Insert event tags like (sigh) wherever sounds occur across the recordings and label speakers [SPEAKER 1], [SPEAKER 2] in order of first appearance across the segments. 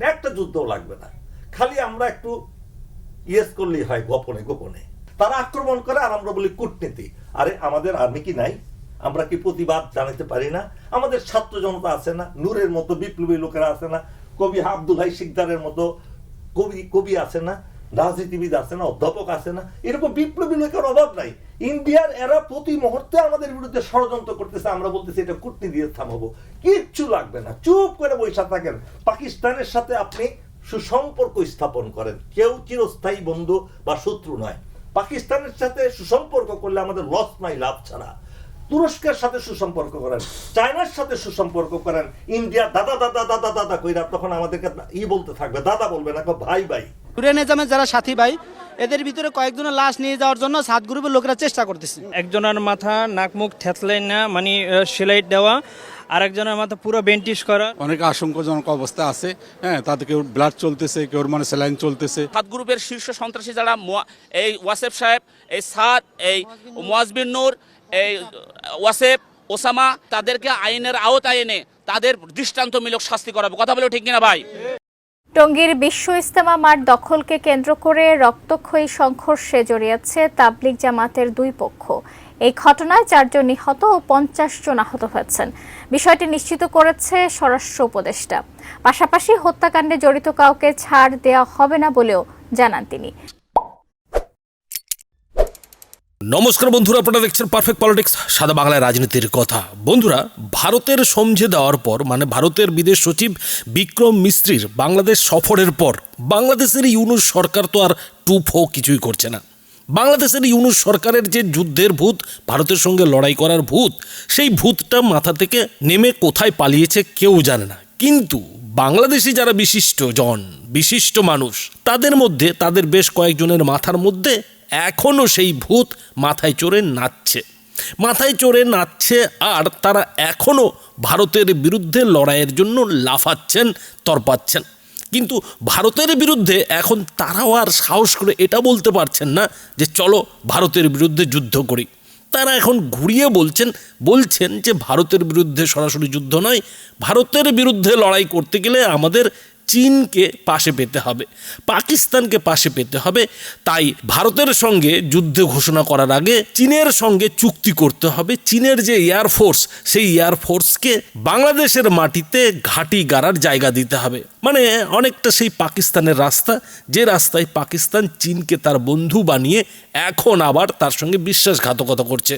[SPEAKER 1] একটা যুদ্ধও লাগবে না। খালি আমরা একটু ইয়েস করলেই হয়, গোপনে গোপনে। তারা আক্রমণ করে আর আমরা বলি কূটনীতি। আরে, আমাদের আর্মি কি নাই? আমরা কি প্রতিবাদ জানাতে পারি না? আমাদের ছাত্র জনতা আছে না? নূরের মতো বিপ্লবী লোকেরা আছে না? কবি আব্দুল হাই শিকদারের মতো কবি কবি আছে না? রাজনীতিবিদ আছে না? অধ্যাপক আছে না? এরকম বিপ্লবী লোকের অভাব নাই। ইন্ডিয়ার এরা প্রতি মুহূর্তে আমাদের বিরুদ্ধে ষড়যন্ত্র করতেছে, আমরা বলতেছি এটা কূটনীতি দিয়ে থামাবো। কিচ্ছু লাগবে না, চুপ করে বৈশা থাকেন। পাকিস্তানের সাথে আপনি সুসম্পর্ক স্থাপন করেন। কেউ চিরস্থায়ী বন্ধু বা শত্রু নয়। পাকিস্তানের সাথে সুসম্পর্ক করলে আমাদের লস নাই, লাভ ছাড়া। তুরস্কের সাথে সুসম্পর্ক করেন, চায়নার সাথে সুসম্পর্ক করেন। ইন্ডিয়া দাদা দাদা দাদা দাদা কইরা তখন আমাদেরকে ই বলতে থাকবে, দাদা বলবে না ভাই ভাই।
[SPEAKER 2] নুরে যারা সাথী ভাই এদের ভিতরে কয়েকজনের লাশ নিয়ে যাওয়ার জন্য সাত গ্রুপের লোকেরা চেষ্টা করতেছে।
[SPEAKER 3] একজনের মাথা নাক মুখ থেতলাই না মানে আহ, সেলাই দেওয়া আরেকজনের মাথা পুরো বেন্টিশ করা।
[SPEAKER 4] অনেক আশঙ্কাজনক অবস্থা আছে হ্যাঁ তাতে কেউ ব্লাড চলতেছে কেউ মানে স্যালাইন চলতেছে।
[SPEAKER 5] সাত গ্রুপের শীর্ষ সন্ত্রাসী যারা এই ওয়াসেফ সাহেব এই সাদ এই মোয়াজবিন নূর এই ওয়াসেফ ওসামা তাদেরকে আইনের আওতায় এনে তাদের দৃষ্টান্তমূলক শাস্তি করাবো। কথা বলে ঠিক কিনা ভাই?
[SPEAKER 6] টঙ্গীর বিশ্ব ইস্তেমা মাঠ দখলকে কেন্দ্র করে রক্তক্ষয়ী সংঘর্ষে জড়িয়েছে তাবলিক জামাতের দুই পক্ষ। এই ঘটনায় চারজন নিহত ও পঞ্চাশ জন আহত হয়েছেন। বিষয়টি নিশ্চিত করেছে স্বরাষ্ট্র উপদেষ্টা। পাশাপাশি হত্যাকাণ্ডে জড়িত কাউকে ছাড় দেওয়া হবে না বলেও জানান তিনি।
[SPEAKER 7] নমস্কার বন্ধুরা, আপনারা দেখছেন পারফেক্ট পলিটিক্স সাদা বাংলায় রাজনীতির কথা। বন্ধুরা, ভারতের সমঝে দেওয়ার পর মানে ভারতের বিদেশ সচিব বিক্রম মিস্ত্রির বাংলাদেশ সফরের পর, বাংলাদেশের ইউনুস সরকার তো আর টুফো কিছুই করছে না। বাংলাদেশের ইউনুস সরকারের যে যুদ্ধের ভূত, ভারতের সঙ্গে লড়াই করার ভূত, সেই ভূতটা মাথা থেকে নেমে কোথায় পালিয়েছে কেউ জানে না। কিন্তু বাংলাদেশি যারা বিশিষ্ট জন, বিশিষ্ট মানুষ, তাদের মধ্যে, তাদের বেশ কয়েকজনের মাথার মধ্যে এখনও সেই ভূত মাথায় চড়ে নাচছে। মাথায় চড়ে নাচছে আর তারা এখনও ভারতের বিরুদ্ধে লড়াইয়ের জন্য লাফাচ্ছেন, তরপাচ্ছেন। কিন্তু ভারতের বিরুদ্ধে এখন তারাও আর সাহস করে এটা বলতে পারছেন না যে চলো ভারতের বিরুদ্ধে যুদ্ধ করি। তারা এখন ঘুরিয়ে বলছেন বলছেন যে ভারতের বিরুদ্ধে সরাসরি যুদ্ধ নয়, ভারতের বিরুদ্ধে লড়াই করতে গেলে আমাদের চীনকে পাশে পেতে হবে, পাকিস্তানকে পাশে পেতে হবে। তাই ভারতের সঙ্গে যুদ্ধ ঘোষণা করার আগে চীনের সঙ্গে চুক্তি করতে হবে। চীনের যে এয়ারফোর্স সেই এয়ারফোর্সকে বাংলাদেশের মাটিতে ঘাঁটি গাড়ার জায়গা দিতে হবে। মানে অনেকটা সেই পাকিস্তানের রাস্তা, যে রাস্তায় পাকিস্তান চীনকে তার বন্ধু বানিয়ে এখন আবার তার সঙ্গে বিশ্বাসঘাতকতা করছে।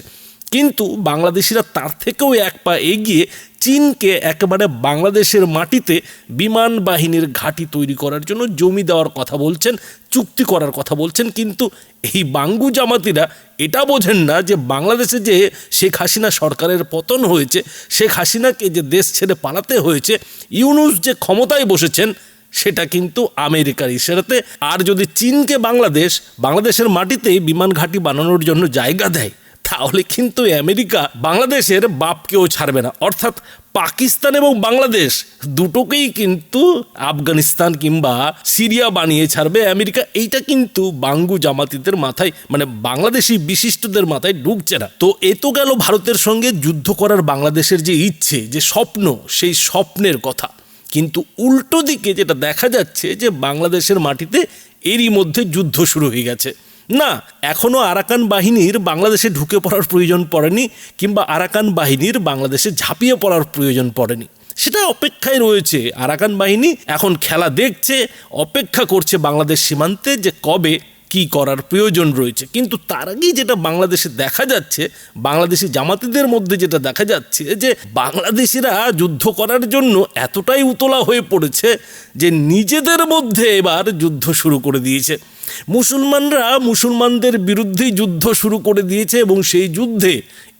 [SPEAKER 7] কিন্তু বাংলাদেশিরা তার থেকেও এক পা এগিয়ে চীনকে একেবারে বাংলাদেশের মাটিতে বিমান বাহিনীর ঘাঁটি তৈরি করার জন্য জমি দেওয়ার কথা বলছেন, চুক্তি করার কথা বলছেন। কিন্তু এই বাঙ্গু জামাতিরা এটা বোঝেন না যে বাংলাদেশে যে শেখ হাসিনা সরকারের পতন হয়েছে, শেখ হাসিনাকে যে দেশ ছেড়ে পালাতে হয়েছে, ইউনুস যে ক্ষমতায় বসেছেন, সেটা কিন্তু আমেরিকার ইশারাতে। আর যদি চীনকে বাংলাদেশ, বাংলাদেশের মাটিতেই বিমান ঘাঁটি বানানোর জন্য জায়গা দেয় তাহলে কিন্তু আমেরিকা বাংলাদেশের বাপকেও ছাড়বে না। অর্থাৎ পাকিস্তান এবং বাংলাদেশ দুটোকেই কিন্তু আফগানিস্তান কিংবা সিরিয়া বানিয়ে ছাড়বে। আমেরিকা এইটা কিন্তু বাঙ্গু জামাতিদের মাথায় মানে বাংলাদেশি বিশিষ্টদের মাথায় ঢুকছে না। তো এ তো গেল ভারতের সঙ্গে যুদ্ধ করার বাংলাদেশের যে ইচ্ছে, যে স্বপ্ন, সেই স্বপ্নের কথা। কিন্তু উল্টো দিকে যেটা দেখা যাচ্ছে যে বাংলাদেশের মাটিতে এরই মধ্যে যুদ্ধ শুরু হয়ে গেছে। না এখনও আরাকান বাহিনীর বাংলাদেশে ঢুকে পড়ার প্রয়োজন পড়েনি কিংবা আরাকান বাহিনীর বাংলাদেশে ঝাঁপিয়ে পড়ার প্রয়োজন পড়েনি। সেটা অপেক্ষায় রয়েছে। আরাকান বাহিনী এখন খেলা দেখছে, অপেক্ষা করছে বাংলাদেশ সীমান্তে যে কবে কি করার প্রয়োজন রয়েছে? কিন্তু তার আগেই যেটা বাংলাদেশে দেখা যাচ্ছে, বাংলাদেশি জামাতিদের মধ্যে যেটা দেখা যাচ্ছে যে বাংলাদেশিরা যুদ্ধ করার জন্য এতটাই উতলা হয়ে পড়েছে যে নিজেদের মধ্যে এবার যুদ্ধ শুরু করে দিয়েছে। মুসলমানরা মুসলমানদের বিরুদ্ধেই যুদ্ধ শুরু করে দিয়েছে এবং সেই যুদ্ধে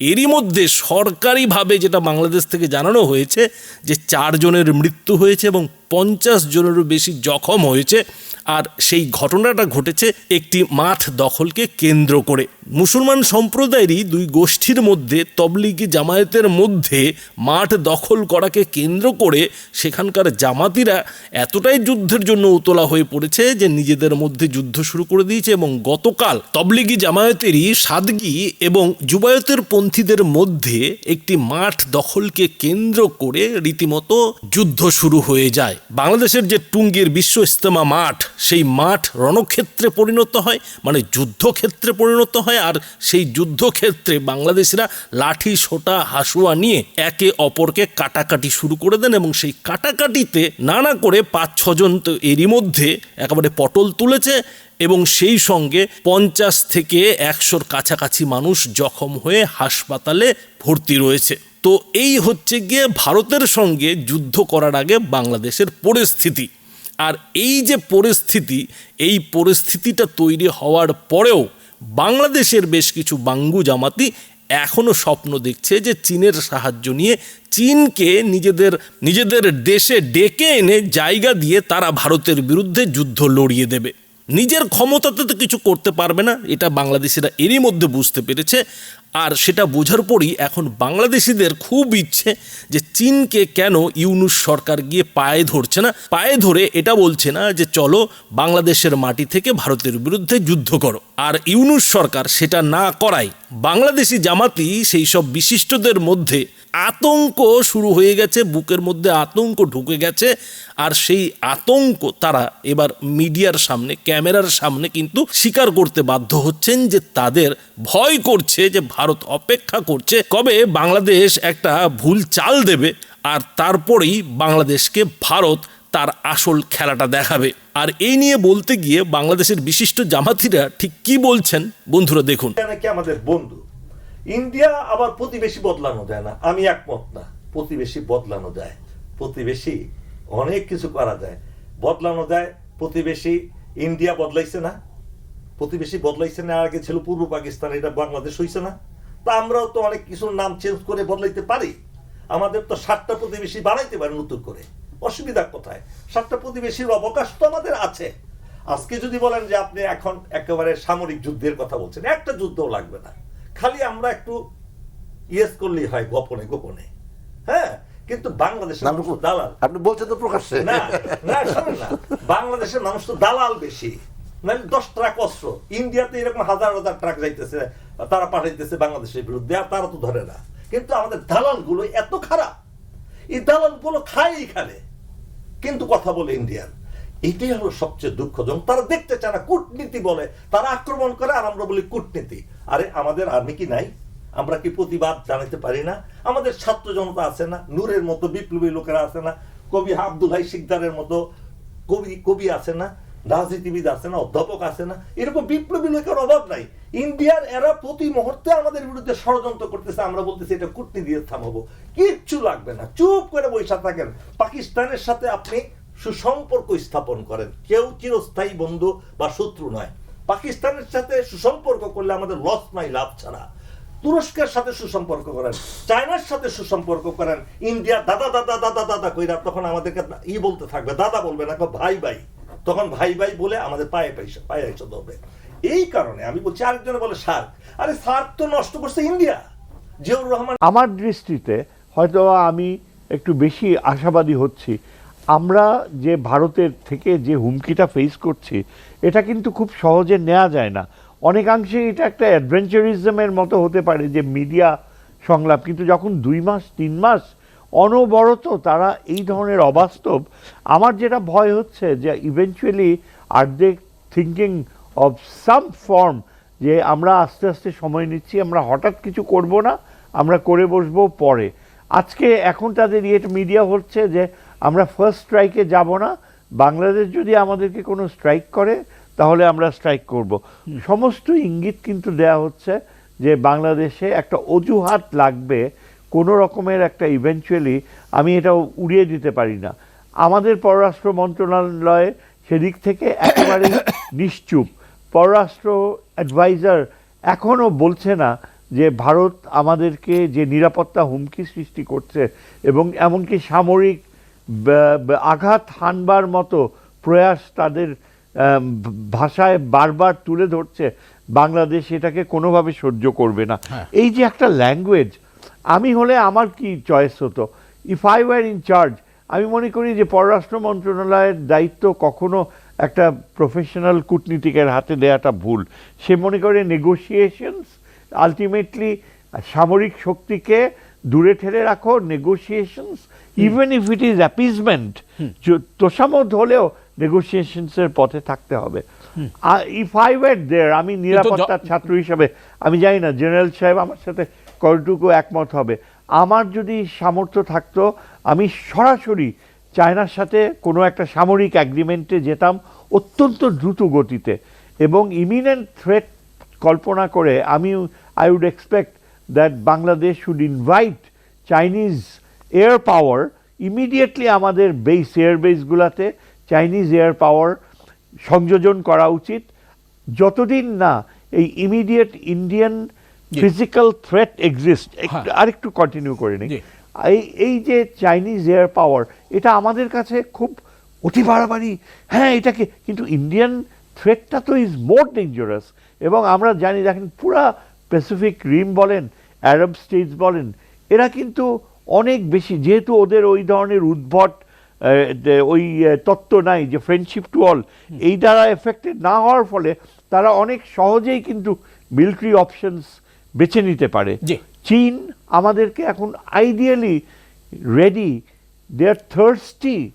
[SPEAKER 7] এরই মধ্যে সরকারিভাবে যেটা বাংলাদেশ থেকে জানানো হয়েছে যে চারজনের মৃত্যু হয়েছে এবং পঞ্চাশ জনেরও বেশি জখম হয়েছে। আর সেই ঘটনাটা ঘটেছে একটি মাঠ দখলকে কেন্দ্র করে। মুসলমান সম্প্রদায়েরই দুই গোষ্ঠীর মধ্যে তবলিগি জামায়াতের মধ্যে মাঠ দখল করাকে কেন্দ্র করে সেখানকার জামাতিরা এতটাই যুদ্ধের জন্য উতলা হয়ে পড়েছে যে নিজেদের মধ্যে যুদ্ধ শুরু করে দিয়েছে এবং গতকাল তবলিগি জামায়াতেরই সাদগি এবং জুবায়তের পন্থীদের মধ্যে একটি মাঠ দখলকে কেন্দ্র করে রীতিমতো যুদ্ধ শুরু হয়ে যায়। বাংলাদেশের যে টুঙ্গির বিশ্ব ইস্তেমা মাঠ সেই মাঠ রণক্ষেত্রে পরিণত হয় মানে যুদ্ধক্ষেত্রে পরিণত হয়, আর সেই যুদ্ধক্ষেত্রে বাংলাদেশিরা লাঠি, সোটা, হাসুয়া নিয়ে একে অপরকে কাটাকাটি শুরু করে দেন এবং সেই কাটাকাটিতে নানা করে পাঁচ ছজন তো এরই মধ্যে একেবারে পটল তুলেছে এবং সেই সঙ্গে পঞ্চাশ থেকে একশোর কাছাকাছি মানুষ জখম হয়ে হাসপাতালে ভর্তি রয়েছে। তো এই হচ্ছে গিয়ে ভারতের সঙ্গে যুদ্ধ করার আগে বাংলাদেশের পরিস্থিতি। আর এই যে পরিস্থিতি, এই পরিস্থিতিটা তৈরি হওয়ার পরেও বাংলাদেশের বেশ কিছু বাঙ্গু জামাতি এখনও স্বপ্ন দেখছে যে চীনের সাহায্য নিয়ে চীনকে নিজেদের নিজেদের দেশে ডেকে এনে জায়গা দিয়ে তারা ভারতের বিরুদ্ধে যুদ্ধ লড়িয়ে দেবে। নিজের ক্ষমতাতে তো কিছু করতে পারবে না, এটা বাংলাদেশিরা এরই মধ্যে বুঝতে পেরেছে। আর সেটা বোঝার পরই এখন বাংলাদেশিদের খুব ইচ্ছে যে চীনকে কেন ইউনুস সরকার গিয়ে পায়ে ধরছে না? পায়ে ধরে এটা বলছে না যে চলো বাংলাদেশের মাটি থেকে ভারতের বিরুদ্ধে যুদ্ধ করো। আর ইউনুস সরকার সেটা না করায় বাংলাদেশি জামাতি সেই সব বিশিষ্টদের মধ্যে আতঙ্ক শুরু হয়ে গেছে, বুকের মধ্যে আতঙ্ক ঢুকে গেছে, আর সেই আতঙ্ক তারা এবার মিডিয়ার সামনে, ক্যামেরার সামনে কিন্তু স্বীকার করতে বাধ্য হচ্ছেন যে তাদের ভয় করছে যে ভারত অপেক্ষা করছে কবে বাংলাদেশ একটা ভুল চাল দেবে, আর তারপরেই বাংলাদেশকে ভারত তার আসল খেলাটা দেখাবে। আর এই নিয়ে বলতে গিয়ে বাংলাদেশের বিশিষ্ট জামাতিরা ঠিক কি বলছেন? বন্ধুরা দেখুন।
[SPEAKER 1] নাকি আমাদের বন্ধু? ইন্ডিয়া আবার প্রতিবেশী বদলানো যায় না। আমি একমত না। প্রতিবেশী বদলানো যায়। প্রতিবেশী অনেক কিছু করা যায়। বদলানো যায়, প্রতিবেশী ইন্ডিয়া বদলাইছে না। প্রতিবেশী বদলাইছে না, আগে ছিল পূর্ব পাকিস্তান, এটা বাংলাদেশ হইছে না। তা আমরাও তো অনেক কিছুর নাম চেঞ্জ করে বদলাইতে পারি। আমাদের তো সাতটা প্রতিবেশী বানাইতে পারি নতুন করে। অসুবিধা কোথায়? সাতটা প্রতিবেশীর অবকাশ তো আমাদের আছে। আজকে যদি বলেন যে আপনি এখন একেবারে সামরিক যুদ্ধের কথা বলছেন একটা যুদ্ধও লাগবে না। খালি আমরা একটু ইয়েস করলেই হয় গোপনে গোপনে। হ্যাঁ? কিন্তু বাংলাদেশের মানুষ তো দালাল।
[SPEAKER 8] আপনি বলছেন তো প্রকাশ্যে।
[SPEAKER 1] না না শোনেন না। বাংলাদেশের মানুষ তো দালাল বেশি। মানে দশ ট্রাক অস্ত্র। ইন্ডিয়াতে এরকম হাজার হাজার ট্রাক যাইতেছে তারা পাঠাইতেছে বাংলাদেশের বিরুদ্ধে আর তারা তো ধরে না। কিন্তু আমাদের দালালগুলো এত খারাপ। এই দালালগুলো খায় এখানে কিন্তু কথা বলে ইন্ডিয়ান। এটাই হলো সবচেয়ে দুঃখজনক। তারা দেখতে চায় না, কূটনীতি বলে। তারা আক্রমণ করে আর আমরা বলি কূটনীতি। আরে আমাদের আর্মি কি নাই? আমরা কি প্রতিবাদ জানাতে পারি না? আমাদের ছাত্র জনতা আছে না? নূরের মতো বিপ্লবী লোকেরা আছে না? কবি আব্দুল হাই শিকদারের মতো কবি কবি আছে না? রাজনীতিবিদ আছে না, অধ্যাপক আছে না, এরকম বিপ্লবী লোকের অভাব নাই। ইন্ডিয়ার এরা প্রতি মুহূর্তে আমাদের বিরুদ্ধে ষড়যন্ত্র করতেছে, আমরা বলতেছি এটা কূটনীতি দিয়ে থামাবো। কিচ্ছু লাগবে না, চুপ করে বৈশা থাকেন। পাকিস্তানের সাথে আপনি সুসম্পর্ক স্থাপন করেন। কেউ চিরস্থায়ী বন্ধু বা শত্রু নয়। পাকিস্তানের সাথে সুসম্পর্ক করলে আমাদের লস নাই, লাভ ছাড়া। তুরস্কের সাথে সুসম্পর্ক করেন, চায়নার সাথে সুসম্পর্ক করেন। ইন্ডিয়া দাদা দাদা দাদা দাদা কইরা তখন আমাদেরকে ই বলতে থাকবে, দাদা বলবে না, ভাই ভাই। তখন ভাই ভাই বলে আমাদের পায়ে পয়সা, পায়ে এসে ধরবে এই কারণে আমি বলছি, আরেকজনে বলে সার্ক। আরে সার্ক তো নষ্ট করছে ইন্ডিয়া। জিয়াউর রহমান
[SPEAKER 9] আমার দৃষ্টিতে হয়তো আমি একটু বেশি আশাবাদী হচ্ছি। আমরা যে ভারতের থেকে যে হুমকিটা ফেস করছি, এটা কিন্তু খুব সহজে নেওয়া যায় না। অনেকাংশে এটা একটা অ্যাডভেঞ্চারিজমের মতো হতে পারে যে মিডিয়া সংলাপ। কিন্তু যখন দুই মাস, তিন মাস অনবরত তারা এই ধরনের অবাস্তব। আমার যেটা ভয় হচ্ছে যে eventually are they thinking of some form যে আমরা আস্তে আস্তে সময় নিচ্ছি আমরা হঠাৎ কিছু করব না আমরা করে বসবো পরে। আজকে এখন তাদের ইয়েট মিডিয়া হচ্ছে যে আমরা ফার্স্ট স্ট্রাইকে যাব না বাংলাদেশ যদি আমাদেরকে কোনো স্ট্রাইক করে তাহলে আমরা স্ট্রাইক করব। সমস্ত ইঙ্গিত কিন্তু দেয়া হচ্ছে যে বাংলাদেশে একটা অজুহাত লাগবে কোনো রকমের একটা ইভেনচুয়ালি আমি এটা উড়িয়ে দিতে পারি না। আমাদের পররাষ্ট্র মন্ত্রণালয় সেদিক থেকে একেবারে (coughs) নিশ্চুপ। পররাষ্ট্র অ্যাডভাইজার এখনও বলছে না যে ভারত আমাদেরকে যে নিরাপত্তা হুমকি সৃষ্টি করছে এবং এমনকি সামরিক আঘাত হানবার মতো প্রয়াস তাদের ভাষায় বারবার তুলে ধরছে বাংলাদেশ এটাকে কোনোভাবে সহ্য করবে না। এই যে একটা ল্যাঙ্গুয়েজ আমি হলে আমার কি চয়েস হতো? If I were in charge আমি মনে করি যে পররাষ্ট্র মন্ত্রণালয়ের দায়িত্ব কখনো একটা প্রফেশনাল কূটনীতিকের হাতে দেওয়াটা ভুল। সে মনে করে নেগোসিয়েশনস আলটিমেটলি সামরিক শক্তিকে দূরে ঠেলে রাখো negotiations even if it is appeasement তোষামত হলেও নেগোসিয়েশনসের পথে থাকতে হবে। ইফ আই ওয়েট দেয়ার আমি নিরাপত্তার ছাত্র হিসাবে আমি জানি না জেনারেল সাহেব আমার সাথে কতটুকু একমত হবে? আমার যদি সামর্থ্য থাকতো, আমি সরাসরি চায়নার সাথে কোনো একটা সামরিক অ্যাগ্রিমেন্টে যেতাম অত্যন্ত দ্রুত গতিতে এবং ইমিনেন্ট থ্রেট কল্পনা করে আমি I would expect that Bangladesh should invite Chinese air power immediately আমাদের বেস এয়ার বেসগুলোতে চাইনিজ এয়ার পাওয়ার সংযোজন করা উচিত। যতদিন না এই immediate Indian physical threat exist আরেকটু কন্টিনিউ করে নিই। এই এই যে চাইনিজ এয়ার পাওয়ার এটা আমাদের কাছে খুব অতি বাড়াবাড়ি। হ্যাঁ এটাকে কিন্তু ইন্ডিয়ান থ্রেটটা তো ইজ মোর ডেঞ্জারাস এবং আমরা জানি দেখেন পুরা প্যাসিফিক রিম বলেন আরব স্টেটস বলেন এরা কিন্তু অনেক বেশি। যেহেতু ওদের ওই ধরনের উদ্ভট ওই তত্ত্ব নাই যে ফ্রেন্ডশিপ টু অল এই দ্বারা এফেক্টেড না হওয়ার ফলে তারা অনেক সহজেই কিন্তু মিলিটারি অপশনস বেছে নিতে পারে। চীন আমাদেরকে এখন ideally ready they are thirsty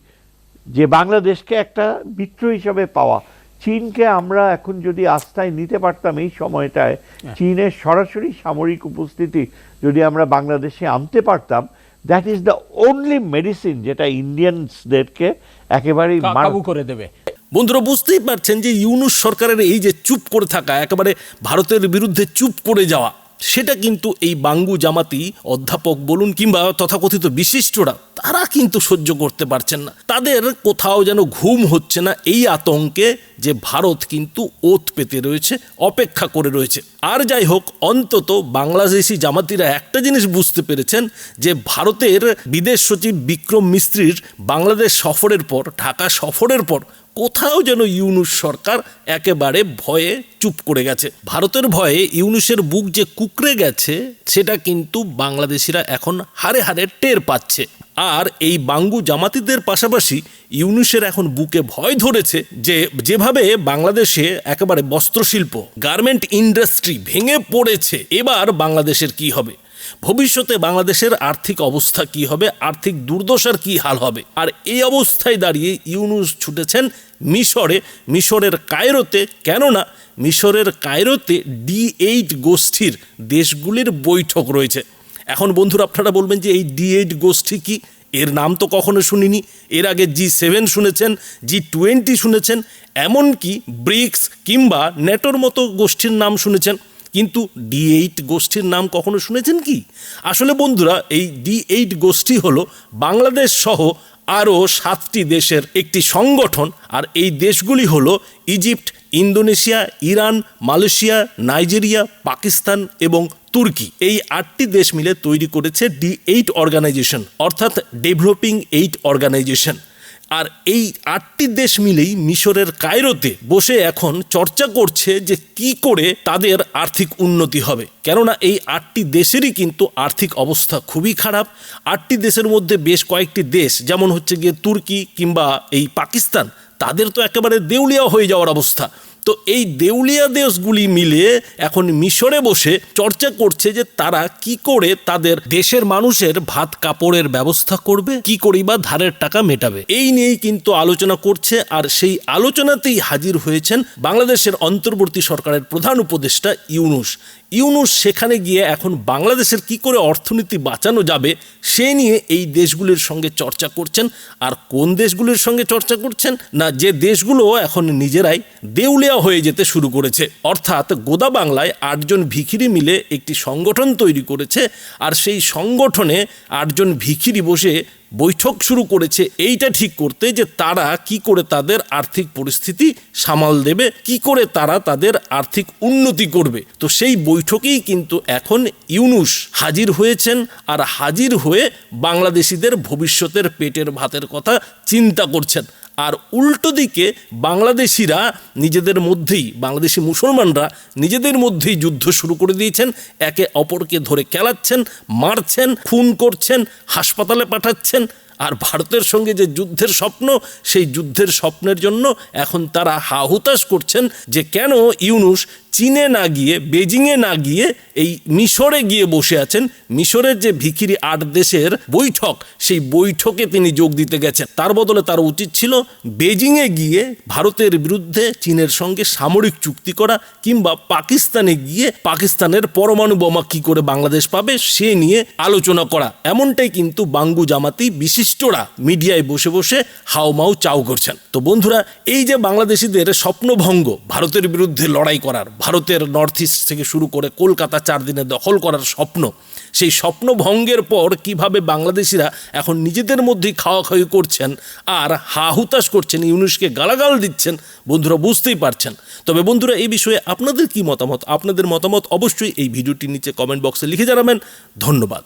[SPEAKER 9] যে বাংলাদেশকে একটা মিত্র হিসাবে পাওয়া। চীনকে আমরা এখন যদি আস্থায় নিতে পারতাম এই সময়টায় চীনের সরাসরি সামরিক উপস্থিতি যদি আমরা বাংলাদেশে আনতে পারতাম that is the only medicine যেটা ইন্ডিয়ানসদেরকে একেবারেই মার-
[SPEAKER 7] করে দেবে। বন্ধুরা বুঝতেই পারছেন যে ইউনুস সরকারের এই যে চুপ করে থাকা একেবারে ভারতের বিরুদ্ধে চুপ করে যাওয়া সেটা কিন্তু এই বাঙ্গু জামাতি অধ্যাপক বলুন কিংবা তথাকথিত বিশিষ্টরা, তারা কিন্তু সহ্য করতে পারছেন না। তাদের কোথাও যেন ঘুম হচ্ছে না এই আতঙ্কে যে ভারত কিন্তু ওত পেতে রয়েছে, অপেক্ষা করে রয়েছে। আর যাই হোক, অন্তত বাংলাদেশি জামাতিরা একটা জিনিস বুঝতে পেরেছেন যে ভারতের বিদেশ সচিব বিক্রম মিস্ত্রির বাংলাদেশ সফরের পর, ঢাকা সফরের পর কোথাও যেন ইউনুস সরকার একেবারে ভয়ে চুপ করে গেছে। ভারতের ভয়ে ইউনুসের বুক যে কুকড়ে গেছে, সেটা কিন্তু বাংলাদেশিরা এখন হারে হারে টের পাচ্ছে। আর এই বাঙ্গু জামাতিদের পাশাপাশি ইউনুসের এখন বুকে ভয় ধরেছে যে, যেভাবে বাংলাদেশে একেবারে বস্ত্রশিল্প, গার্মেন্ট ইন্ডাস্ট্রি ভেঙে পড়েছে, এবার বাংলাদেশের কি হবে? ভবিষ্যতে বাংলাদেশের আর্থিক অবস্থা কি হবে, আর্থিক দুর্দশার কি হাল হবে? আর এই অবস্থায় দাঁড়িয়ে ইউনুস ছুটেছেন মিশরে। মিশরের কায়রোতে, কেননা মিশরের কায়রোতে ডি এইট গোষ্ঠীর দেশগুলির বৈঠক রয়েছে। এখন বন্ধুরা, আপনারা বলবেন যে এই ডি এইট গোষ্ঠী কি? এর নাম তো কখনো শুনিনি। এর আগে জি সেভেন শুনেছেন, জি টোয়েন্টি শুনেছেন, এমনকি ব্রিক্স কিংবা নেটোর মতো গোষ্ঠীর নাম শুনেছেন। কিন্তু ডি এইট গোষ্ঠীর নাম কখনো শুনেছেন কি? আসলে বন্ধুরা, এই ডি এইট গোষ্ঠী হলো বাংলাদেশ সহ আরও সাতটি দেশের একটি সংগঠন, আর এই দেশগুলি হলো Egypt, Indonesia, Iran, Malaysia, Nigeria, Pakistan এবং তুর্কি। এই আটটি দেশ মিলে তৈরি করেছে ডি এইট অর্গানাইজেশন অর্থাৎ ডেভেলপিং এইট অর্গানাইজেশন আর এই আটটি দেশ মিলেই মিশরের কায়রোতে বসে এখন চর্চা করছে যে কি করে তাদের আর্থিক উন্নতি হবে। কেননা এই আটটি দেশেরই কিন্তু আর্থিক অবস্থা খুবই খারাপ। আটটি দেশের মধ্যে বেশ কয়েকটি দেশ, যেমন হচ্ছে গিয়ে তুর্কি কিংবা এই পাকিস্তান, তাদের তো একেবারে দেউলিয়া হয়ে যাওয়ার অবস্থা। তো এই দেউলিয়া দেশগুলি মিলে এখন মিশরে বসে চর্চা করছে যে তারা কি করে তাদের দেশের মানুষের ভাত কাপড়ের ব্যবস্থা করবে, কি করেই বা ধারের টাকা মেটাবে। এই নিয়েই কিন্তু আলোচনা করছে আর সেই আলোচনাতেই হাজির হয়েছেন বাংলাদেশের অন্তর্বর্তী সরকারের প্রধান উপদেষ্টা ইউনুস। ইউনুস সেখানে গিয়ে এখন বাংলাদেশের কি করে অর্থনীতি বাঁচানো যাবে, সে নিয়ে এই দেশগুলির সঙ্গে চর্চা করছেন। আর কোন দেশগুলির সঙ্গে চর্চা করছেন? না, যে দেশগুলো এখন নিজেরাই দেউলিয়া হয়ে যেতে শুরু করেছে। অর্থাৎ গোদা বাংলায় আটজন ভিখিরি মিলে একটি সংগঠন তৈরি করেছে। আর সেই সংগঠনে আটজন ভিখিরি বসে বৈঠক শুরু করেছে। এইটা ঠিক করতে যে তারা কি করে তাদের আর্থিক পরিস্থিতি সামাল দেবে, কি করে তারা তাদের আর্থিক উন্নতি করবে। তো সেই বৈঠকেই কিন্তু এখন ইউনুস হাজির হয়েছেন আর হাজির হয়ে বাংলাদেশিদের ভবিষ্যতের পেটের ভাতের কথা চিন্তা করছেন। আর উল্টো দিকে বাংলাদেশিরা নিজেদের মধ্যেই, বাংলাদেশি মুসলমানরা নিজেদের মধ্যেই যুদ্ধ শুরু করে দিয়েছেন, একে অপরকে ধরে খেলাচ্ছেন, মারছেন, খুন করছেন, হাসপাতালে পাঠাচ্ছেন। আর ভারতের সঙ্গে যে যুদ্ধের স্বপ্ন, সেই যুদ্ধের স্বপ্নের জন্য এখন তারা হাহুতাশ করছেন যে কেন ইউনুস চীনে না গিয়ে বেজিংয়ে না গিয়ে এই মিশরে গিয়ে বসে আছেন। মিশরের যে ভিখিরি আট দেশের বৈঠক, সেই বৈঠকে তিনি যোগ দিতে গেছেন। তার বদলে তার উচিত ছিল বেজিংয়ে গিয়ে ভারতের বিরুদ্ধে চীনের সঙ্গে সামরিক চুক্তি করা কিংবা পাকিস্তানে গিয়ে পাকিস্তানের পরমাণু বোমা কি করে বাংলাদেশ পাবে, সে নিয়ে আলোচনা করা। এমনটাই কিন্তু বাঙ্গু জামাতি বিশিষ্টরা মিডিয়ায় বসে বসে হাওমাও চাও করছেন। তো বন্ধুরা, এই যে বাংলাদেশিদের স্বপ্নভঙ্গ, ভারতের বিরুদ্ধে লড়াই করার, ভারতের নর্থ ইস্ট থেকে শুরু করে কলকাতা চার দিনে দখল করার স্বপ্ন, সেই স্বপ্নভঙ্গের পর কীভাবে বাংলাদেশিরা এখন নিজেদের মধ্যেই খাওয়া খাওয়ি করছেন আর হা হুতাশ করছেন, ইউনুসকে গালাগাল দিচ্ছেন, বন্ধুরা বুঝতেই পারছেন। তবে বন্ধুরা, এই বিষয়ে আপনাদের কি মতামত? আপনাদের মতামত অবশ্যই এই ভিডিওটির নিচে কমেন্ট বক্সে লিখে জানাবেন। ধন্যবাদ।